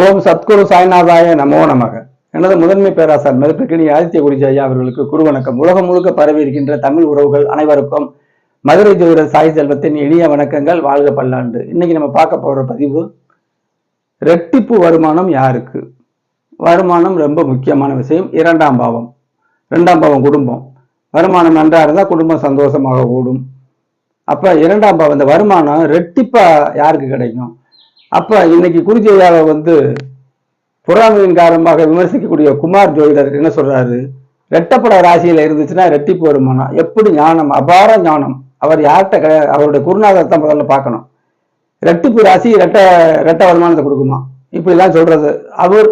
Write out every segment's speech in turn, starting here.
ஓம் சத்குரு சாய்நாதாய நமோ நமக. எனது முதன்மை பேராசார் மதிப்பிற்கினி ஆதித்ய குருஜி ஐயா அவர்களுக்கு குரு வணக்கம். உலகம் முழுக்க பரவி இருக்கின்ற தமிழ் உறவுகள் அனைவருக்கும் மதுரை ஜோதிடர் சாய் செல்வத்தின் இனிய வணக்கங்கள். வாழ்க பல்லாண்டு. இன்னைக்கு நம்ம பார்க்க போற பதிவு ரெட்டிப்பு வருமானம் யாருக்கு? வருமானம் ரொம்ப முக்கியமான விஷயம். இரண்டாம் பாவம். இரண்டாம் பாவம் குடும்பம். வருமானம் நன்றாக இருந்தால் குடும்பம் சந்தோஷமாக கூடும் அப்போ இரண்டாம் பாவம் இந்த வருமானம் ரெட்டிப்பாக யாருக்கு கிடைக்கும்? அப்போ இன்னைக்கு குருஜையாவை வந்து புறாமையின் காரணமாக விமர்சிக்கக்கூடிய குமார் ஜோதிடர் என்ன சொல்றாரு? ரெட்டப்பட ராசியில இருந்துச்சுன்னா ரெட்டிப்பு வருமானம் எப்படி ஞானம்? அபார ஞானம். அவர் யார்கிட்ட க- அவருடைய குருநாதத்தை முதல்ல பார்க்கணும். ரெட்டிப்பு ராசி ரெட்ட ரெட்ட வருமானத்தை கொடுக்குமா? இப்படிலாம் சொல்றது. அவர்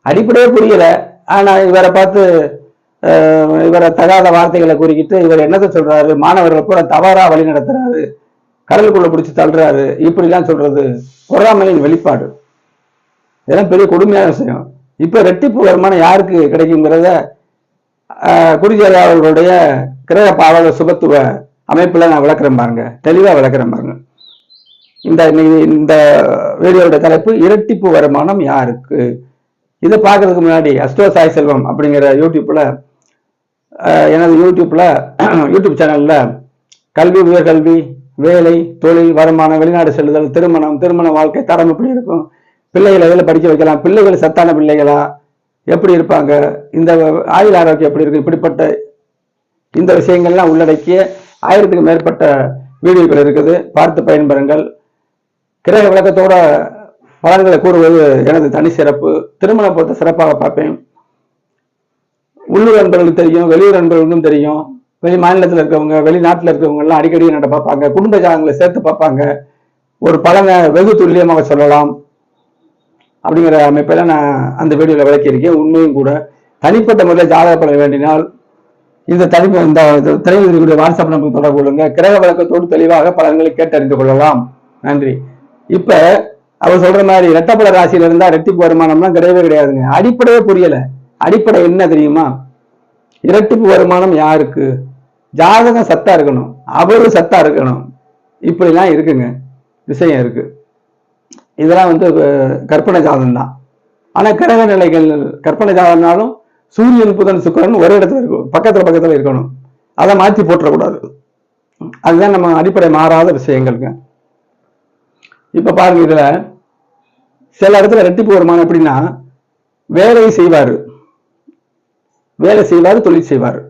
அடிப்படையே புரியல. ஆனா இவரை பார்த்து இவரை தகாத வார்த்தைகளை கூறிக்கிட்டு இவர் என்னத்தை சொல்றாரு? மாணவர்களை கூட தவறா வழி நடத்துறாரு. கடலுக்குள்ள பிடிச்சி தள்ளுறாரு. இப்படிலாம் சொல்றது. பொறாமையின் வெளிப்பாடு. இதெல்லாம் பெரிய கொடுமையான விஷயம். இப்போ ரெட்டிப்பு வருமானம் யாருக்கு கிடைக்குங்கிறத குருஜேரா அவர்களுடைய கிரக பாவல சுபத்துவ அமைப்பில் நான் விளக்குறேன் பாருங்க. தெளிவாக விளக்குறேன் பாருங்க. இந்த இந்த வீடியோட தலைப்பு இரட்டிப்பு வருமானம் யாருக்கு? இதை பார்க்கறதுக்கு முன்னாடி அஸ்டோ சாய் செல்வம் அப்படிங்கிற யூடியூப்பில் எனது யூடியூப்பில் யூடியூப் சேனலில் கல்வி உயர்கல்வி வேலை தொழில் வருமானம் வெளிநாடு செல்லுதல் திருமணம் திருமண வாழ்க்கை தரம் எப்படி இருக்கும்? பிள்ளைகளை எதில் படிக்க வைக்கலாம்? பிள்ளைகள் சத்தான பிள்ளைகளா? எப்படி இருப்பாங்க? இந்த ஆயுள் ஆரோக்கியம் எப்படி இருக்கும்? இப்படிப்பட்ட இந்த விஷயங்கள்லாம் உள்ளடக்கிய ஆயிரத்துக்கு மேற்பட்ட வீடியோக்கள் இருக்குது. பார்த்து பயன்பெறுங்கள். கிரக விளக்கத்தோட பலன்களை கூறுவது எனது தனி சிறப்பு. திருமண பொறுத்த சிறப்பாக பார்ப்பேன். உள்ளூர் நண்பர்களுக்கு தெரியும் வெளியூர் நண்பர்களுக்கும் தெரியும். வெளி மாநிலத்தில் இருக்கவங்க வெளிநாட்டில் இருக்கவங்க எல்லாம் அடிக்கடி என்னட்ட பார்ப்பாங்க. குடும்ப ஜாதகங்களை சேர்த்து பார்ப்பாங்க. ஒரு பலனை வெகு துல்லியமாக சொல்லலாம். அப்படிங்கிற அமைப்பில் நான் அந்த வீடியோவில் விளக்கியிருக்கேன். உண்மையும் கூட. தனிப்பட்ட முறையில் ஜாதகப்பட வேண்டினால் இந்த தனிப்பு இந்த திரையுடைய வாட்ஸ்அப் நம்பருக்கு தொடர்பு கொள்ளுங்க. கிரக விளக்கத்தோடு தெளிவாக பலன்களை கேட்டறிந்து கொள்ளலாம். நன்றி. இப்ப அவர் சொல்ற மாதிரி ரெட்டப்பட ராசியில இருந்தா ரெட்டிப்பு வருமானம்லாம் கிடையவே கிடையாதுங்க. அடிப்படையே புரியல. அடிப்படை என்ன தெரியுமா? இரட்டிப்பு வருமானம் யாருக்கு? ஜாதகம் சத்தா இருக்கணும். அவரு சத்தா இருக்கணும். இப்படிலாம் இருக்குங்க. விஷயம் இருக்கு. இதெல்லாம் வந்து கற்பனை ஜாதகம் தான். ஆனா கிரக நிலைகள் கற்பனை ஜாதகம்னாலும் சூரியன் புதன் சுக்கிரன் ஒரு இடத்துல இருக்கும் பக்கத்துல பக்கத்துல இருக்கணும். அதை மாற்றி போட்டுறக்கூடாது அதுதான் நம்ம அடிப்படை மாறாத விஷயங்கள்ங்க. இப்ப பாருங்க இதுல சில இடத்துல ரெட்டிப்பு வருமானம் எப்படின்னா வேலை செய்வாரு. வேலை செய்வார் தொழில் செய்வார்.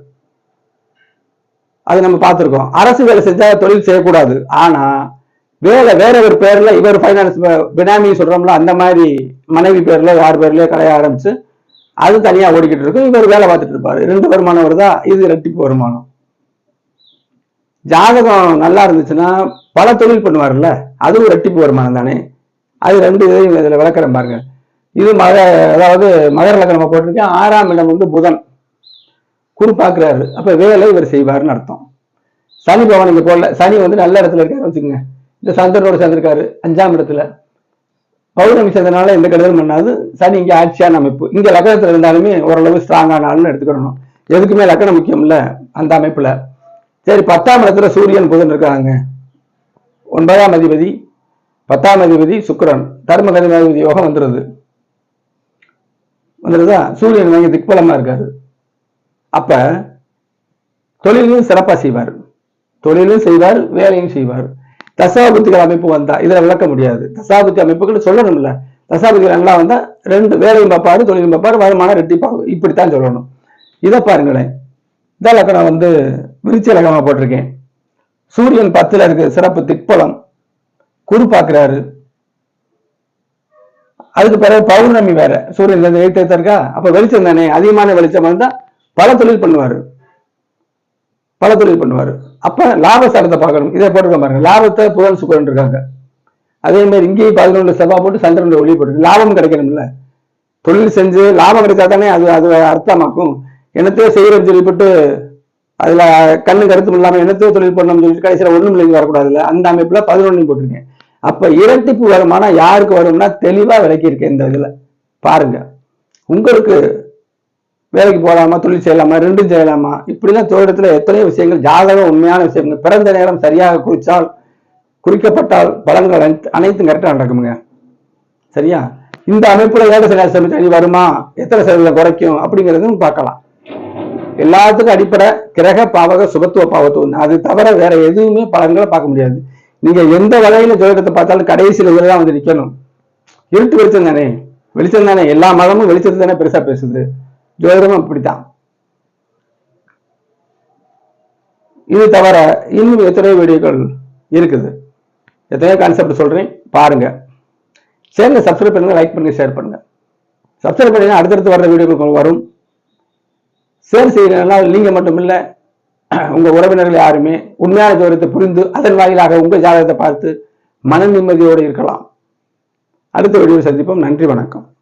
அது நம்ம பார்த்துருக்கோம். அரசு வேலை செஞ்சா தொழில் செய்யக்கூடாது. ஆனா வேலை வேற ஒரு பேர்ல இவர் ஃபைனான்ஸ் பினாமி சொல்றோம்ல அந்த மாதிரி மனைவி பேர்ல யார் பேர்லயோ கடைய ஆரம்பிச்சு அது தனியா ஓடிக்கிட்டு இருக்கும் இவர் வேலை பார்த்துட்டு இருப்பாரு. ரெண்டு வருமானம் வருதா? இது ரெட்டிப்பு வருமானம். ஜாதகம் நல்லா இருந்துச்சுன்னா பல தொழில் பண்ணுவார்ல அதுவும் ரெட்டிப்பு வருமானம் தானே? அது ரெண்டு இதையும் இதுல விளக்குறேன் பாருங்க. இது மக அதாவது மகர லக்னமா போட்டிருக்கேன். ஆறாம் இடம் வந்து புதன். குரு பார்க்குறாரு அப்ப வேலை இவர் செய்வாருன்னு அர்த்தம். சனி பவன் இங்க போடல சனி வந்து நல்ல இடத்துல இருக்காரு வச்சுக்கோங்க. இந்த சந்திரனோட சேர்ந்திருக்காரு அஞ்சாம் இடத்துல. பௌர்ணமி சேர்ந்தனால எந்த கெடுதலும் பண்ணாது. சனி இங்க ஆட்சியான அமைப்பு. இங்க லக்னத்துல இருந்தாலுமே ஓரளவு ஸ்ட்ராங்கான ஆளுன்னு எடுத்துக்கணும். எதுக்குமே லக்னம் முக்கியம் இல்ல அந்த அமைப்புல. சரி பத்தாம் இடத்துல சூரியன் புதன் இருக்காங்க. ஒன்பதாம் அதிபதி பத்தாம் அதிபதி சுக்கரன். தர்ம கதிபதி யோகம் வந்துருது. வந்துருதா? சூரியன் வாங்கி திக்பலமா இருக்காரு. அப்ப தொழிலும் சிறப்பா செய்வார். தொழிலும் செய்வார் வேலையும் செய்வார். தசாபுத்திகள் அமைப்பு வந்தா இதுல விளக்க முடியாது. தசாபுத்தி அமைப்புகள் சொல்லணும்ல. தசாபுத்திகள் நல்லா வந்தா ரெண்டு வேலையும் பார்ப்பாரு தொழிலும் பார்ப்பாரு வருமானம் ரெட்டிப்பாகும். இப்படித்தான் சொல்லணும். இதை பாருங்களேன். இந்த லக்கணம் வந்து விருச்சி லக்கணமா போட்டிருக்கேன். சூரியன் பத்துல இருக்கு சிறப்பு திக்பலம். குரு பார்க்கிறாரு. அதுக்கு பிறகு பௌர்ணமி வேற. சூரியன் எழுத்து இருக்கா? அப்ப வெளிச்சம் தானே? அதிகமான வெளிச்சம் வந்தா பல தொழில் பண்ணுவாரு. பல தொழில் பண்ணுவாரு. அப்ப லாப சாரத்தை பார்க்கணும். இதை போட்டுருக்க பாருங்க. லாபத்தை புதன் சுக்கரன் இருக்காங்க. அதே மாதிரி இங்கேயும் பதினொன்று செவ்வாய் போட்டு சந்திரன் ஒளி போட்டு லாபம் கிடைக்கணும்ல. தொழில் செஞ்சு லாபம் கிடைச்சா தானே அது அது அர்த்தமாக்கும். என்னத்தையோ செய்யறதுன்னு சொல்லிவிட்டு அதுல கண்ணு கருத்தும் இல்லாம என்னத்தையோ தொழில் பண்ணணும்னு சொல்லி கடைசியில ஒன்றும் இல்லைங்க வரக்கூடாதுல்ல. அந்த அமைப்புல பதினொன்னு போட்டிருக்கேன். அப்ப இரட்டிப்பு வருமானம் யாருக்கு வரும்னா தெளிவா விளக்கியிருக்கேன் இந்த இதுல. பாருங்க. உங்களுக்கு வேலைக்கு போகலாமா தொழில் செய்யலாமா ரெண்டும் செய்யலாமா? இப்படிலாம் தொழிலத்துல எத்தனையோ விஷயங்கள் ஜாதகம் உண்மையான விஷயங்கள் பிறந்த நேரம் சரியாக குறிச்சால் குறிக்கப்பட்டால் பலன்கள் அனைத்தும் கரெக்டாக நடக்குமுங்க. சரியா? இந்த அமைப்புல ஏழை சனி சனி வருமா? எத்தனை சதவீதம் குறைக்கும்? அப்படிங்கிறதும் பார்க்கலாம். எல்லாத்துக்கும் அடிப்படை கிரக பாவக சுபத்துவ பாவத்துவம். அது தவிர வேற எதுவுமே பலன்களை பார்க்க முடியாது. நீங்க எந்த வகையில ஜோதிடத்தை பார்த்தாலும் கடைசியில் இதுல தான் வந்து நிக்கணும். இருட்டு வெளிச்சம் தானே? வெளிச்சம் தானே? எல்லா மதமும் வெளிச்சத்தை தானே பெருசா பேசுது. ஜோதிடமும் அப்படித்தான். இது தவிர இன்னும் எத்தனையோ வீடியோக்கள் இருக்குது. எத்தனையோ கான்செப்ட் சொல்றேன் பாருங்க. சேனலை சப்ஸ்கிரைப் பண்ணுங்க லைக் பண்ணுங்க ஷேர் பண்ணுங்க. சப்ஸ்கிரைப் பண்ணீங்கன்னா அடுத்தடுத்து வர்ற வீடியோக்கள் வரும். சேர் செய்யறதுனால நீங்க மட்டும் இல்ல உங்க உறவினர்கள் யாருமே உண்மையான ஜோதிடத்தை புரிந்து அதன் வாயிலாக உங்க ஜாதகத்தை பார்த்து மன நிம்மதியோடு இருக்கலாம். அடுத்த வீடியோ சந்திப்போம். நன்றி வணக்கம்.